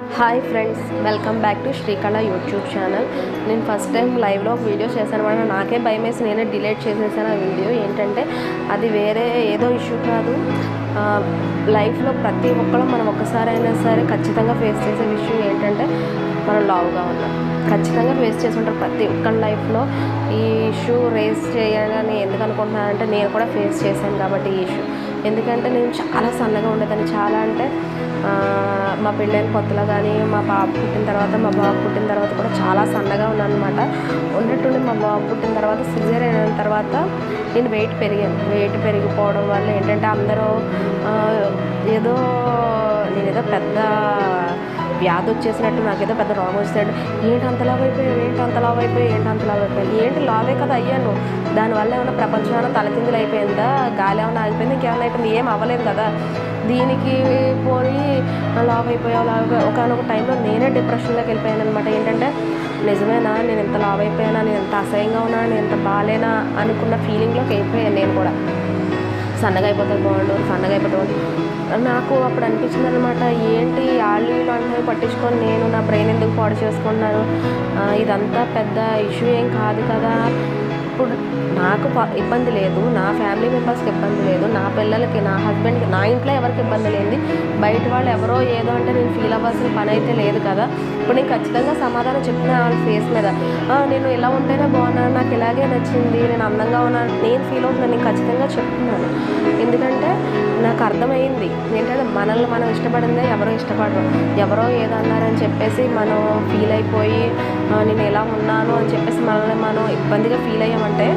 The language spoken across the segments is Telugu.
Hi friends welcome back to Srikala YouTube channel నేను ఫస్ట్ టైం లైవ్లో ఒక వీడియో చేశాను. అనమాట నాకే భయం వేసి నేనే డిలీట్ చేసేసాను ఆ వీడియో ఏంటంటే అది వేరే ఏదో ఇష్యూ కాదు. లైఫ్లో ప్రతి ఒక్కరు మనం ఒక్కసారైనా సరే ఖచ్చితంగా ఫేస్ చేసే విషయం ఏంటంటే మనం లావుగా ఉన్నాం ఖచ్చితంగా ఫేస్ చేసి ఉంటారు ప్రతి ఒక్కరి లైఫ్లో ఈ ఇష్యూ రేస్ చేయాలని ఎందుకు అనుకుంటున్నానంటే నేను కూడా ఫేస్ చేశాను కాబట్టి ఈ ఇష్యూ ఎందుకంటే నేను చాలా సన్నగా ఉండేదాన్ని. చాలా అంటే మా పెళ్ళైన కొత్తలో కానీ మా పాప పుట్టిన తర్వాత మా బాబు పుట్టిన తర్వాత కూడా చాలా సన్నగా ఉన్నాను అనమాట ఉన్నట్టుండి మా బాబు పుట్టిన తర్వాత సిజర్ అయిన తర్వాత నేను వెయిట్ పెరిగాను. వెయిట్ పెరిగిపోవడం వల్ల ఏంటంటే అందరూ ఏదో నేను ఏదో పెద్ద వ్యాధి వచ్చేసినట్టు నాకేదో పెద్ద రోగం వచ్చినట్టు ఏంటి అంత లావ్ అయిపోయావు? ఏంటి అంత లావ్ అయిపోయావు? ఏంటి అంత లావ్ అయిపోయావు? ఏంటి లావే కదా అయ్యాను. దానివల్ల ఏమైనా ప్రపంచం ఏమైనా తలకిందులు అయిపోయిందా? గాలి ఏమైనా ఆగిపోయింది? ఇంకేమైనా అయిపోయింది? ఏం అవ్వలేదు కదా. దీనికి పోయి లావ్ అయిపోయావు లావ్ ఒకనొక టైంలో నేనే డిప్రెషన్లోకి వెళ్ళిపోయాను అనమాట ఏంటంటే నిజమేనా? నేను ఎంత లావ్ అయిపోయానా? నేను ఎంత అసహ్యంగా ఉన్నా నేను ఎంత బాగాలేనా అనుకున్న ఫీలింగ్లోకి వెళ్ళిపోయాను నేను కూడా. సన్నగా అయిపోతే బాగుండు సన్నగా అయిపోతే నాకు అప్పుడు అనిపించింది అనమాట ఏంటి వాళ్ళు వీళ్ళు అంటే పట్టించుకొని నేను నా బ్రెయిన్ ఎందుకు పాడు చేసుకున్నాను ఇదంతా పెద్ద ఇష్యూ ఏం కాదు కదా. ఇప్పుడు నాకు ప- ఇబ్బంది లేదు. నా ఫ్యామిలీ మెంబర్స్కి ఇబ్బంది లేదు. నా పిల్లలకి నా హస్బెండ్కి నా ఇంట్లో ఎవరికి ఇబ్బంది లేని బయట వాళ్ళు ఎవరో ఏదో అంటే నేను ఫీల్ అవ్వాల్సిన పని అయితే లేదు కదా. ఇప్పుడు నేను ఖచ్చితంగా సమాధానం చెప్పిన వాళ్ళ ఫేస్ మీద నేను ఇలా ఉంటేనే బాగున్నాను. నాకు ఇలాగే నచ్చింది. నేను అందంగా ఉన్నాను. నేను ఫీల్ అవుతున్నాను. నేను ఖచ్చితంగా చెప్తున్నాను. ఎందుకంటే నాకు అర్థమైంది. ఏంటంటే మనల్ని మనం ఇష్టపడిందే ఎవరో ఇష్టపడరు. ఎవరో ఏదన్నారని చెప్పేసి మనం ఫీల్ అయిపోయి నేను ఎలా ఉన్నాను? ఇబ్బందిగా ఫీల్ అయ్యామంటే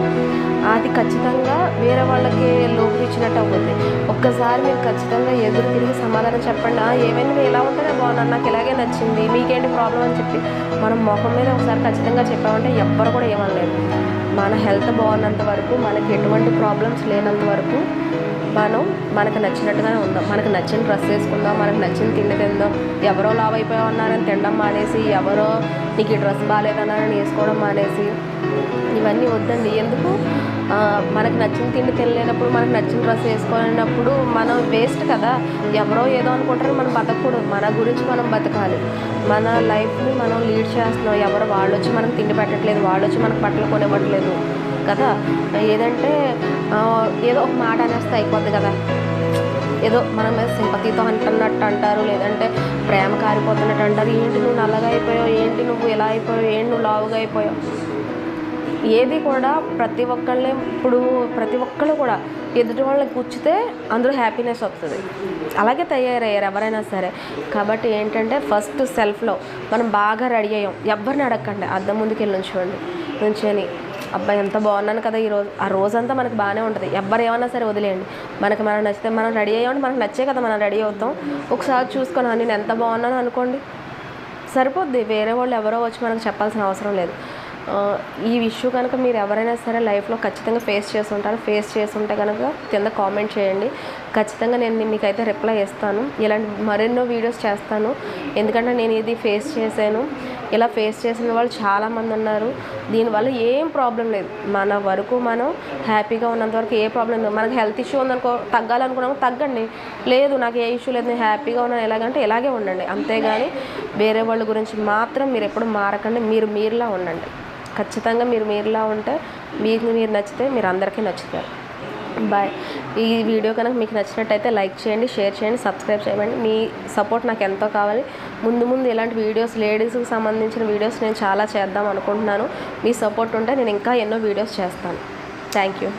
అది ఖచ్చితంగా వేరే వాళ్ళకి లోపు ఇచ్చినట్టు అవుతుంది. ఒక్కసారి మీరు ఖచ్చితంగా ఎదురు తిరిగి సమాధానం చెప్పండి. ఏమైనా మీరు ఎలా ఉంటేనే బాగున్నాను నాకు ఇలాగే నచ్చింది. మీకేంటి ప్రాబ్లం అని చెప్పి మనం మొహం మీద ఒకసారి ఖచ్చితంగా చెప్పామంటే ఎవ్వరు కూడా ఏమనలేదు మన హెల్త్ బాగున్నంత వరకు మనకి ఎటువంటి ప్రాబ్లమ్స్ లేనంత వరకు మనం మనకు నచ్చినట్టుగానే ఉందాం మనకు నచ్చిన డ్రెస్ వేసుకుందాం మనకు నచ్చిన తిండి తిందాం ఎవరో లావ్ అయిపోయావు ఉన్నారని తినడం మానేసి ఎవరో నీకు ఈ డ్రెస్ బాగాలేదన్నారని వేసుకోవడం మానేసి ఇవన్నీ వద్దండి. ఎందుకు? మనకు నచ్చిన తిండి తినలేనప్పుడు మనకు నచ్చిన డ్రెస్ వేసుకోలేనప్పుడు మనం వేస్ట్ కదా. ఎవరో ఏదో అనుకుంటారు మనం బతకూడదు. మన గురించి మనం బతకాలి. మన లైఫ్ని మనం లీడ్ చేస్తున్నాం. ఎవరు వాళ్ళు వచ్చి మనకు తిండి పెట్టట్లేదు వాళ్ళు వచ్చి మనకు బట్టలు కొనివ్వట్లేదు. కదా. ఏదంటే ఏదో ఒక మాట అనేస్తే అయిపోద్ది కదా. ఏదో మన మీద సింపతితో అంటున్నట్టు అంటారు లేదంటే ప్రేమ కారిపోతున్నట్టు అంటారు. ఏంటి నువ్వు నల్లగా అయిపోయావు? ఏంటి నువ్వు ఇలా అయిపోయావు? ఏంటి నువ్వు లావుగా అయిపోయావు? ఏది కూడా ప్రతి ఒక్కళ్ళే ఇప్పుడు ప్రతి ఒక్కళ్ళు కూడా ఎదుటి వాళ్ళని కూర్చితే అందరూ హ్యాపీనెస్ వస్తుంది. అలాగే తయారయ్యారు ఎవరైనా సరే. కాబట్టి ఏంటంటే ఫస్ట్ సెల్ఫ్లో మనం బాగా రెడీ అయ్యాం. ఎవరిని అడగకండి. అద్దం ముందుకు వెళ్ళి నుంచోండి నుంచొని అబ్బాయి ఎంత బాగున్నాను కదా ఈరోజు ఆ రోజంతా మనకు బాగానే ఉంటుంది. ఎవరు ఏమన్నా సరే వదిలేయండి. మనకి మనం నచ్చితే మనం రెడీ అయ్యామంటే మనకు నచ్చే కదా మనం రెడీ అవుతాం. ఒకసారి చూసుకున్నా నేను ఎంత బాగున్నాను అనుకోండి. సరిపోద్ది. వేరే వాళ్ళు ఎవరో వచ్చి మనకు చెప్పాల్సిన అవసరం లేదు. ఈ ఇష్యూ కనుక మీరు ఎవరైనా సరే లైఫ్లో ఖచ్చితంగా ఫేస్ చేసి ఉంటారు. ఫేస్ చేసి ఉంటే కనుక కింద కామెంట్ చేయండి. ఖచ్చితంగా నేను మీకైతే రిప్లై ఇస్తాను. ఇలాంటి మరెన్నో వీడియోస్ చేస్తాను. ఎందుకంటే నేను ఇది ఫేస్ చేశాను. ఇలా ఫేస్ చేసిన వాళ్ళు చాలామంది ఉన్నారు. దీనివల్ల ఏం ప్రాబ్లం లేదు. మన వరకు మనం హ్యాపీగా ఉన్నంత వరకు ఏ ప్రాబ్లం లేదు. మనకు హెల్త్ ఇష్యూ ఉందనుకో తగ్గాలనుకున్నాము తగ్గండి. లేదు నాకు ఏ ఇష్యూ లేదు నేను హ్యాపీగా ఉన్నాను ఎలాగంటే ఇలాగే ఉండండి. అంతేగాని వేరే వాళ్ళ గురించి మాత్రం మీరు ఎప్పుడు మారకండి. మీరు మీరులా ఉండండి. ఖచ్చితంగా మీరు మీరులా ఉంటే మీకు మీరు నచ్చితే మీరు అందరికీ నచ్చుతారు. బాయ్ ఈ వీడియో కనుక మీకు నచ్చినట్టయితే లైక్ చేయండి షేర్ చేయండి సబ్స్క్రైబ్ చేయండి మీ సపోర్ట్ నాకు ఎంతో కావాలి. ముందు ముందు ఇలాంటి వీడియోస్ లేడీస్కి సంబంధించిన వీడియోస్ నేను చాలా చేద్దాం అనుకుంటున్నాను. మీ సపోర్ట్ ఉంటే నేను ఇంకా ఎన్నో వీడియోస్ చేస్తాను. Thank you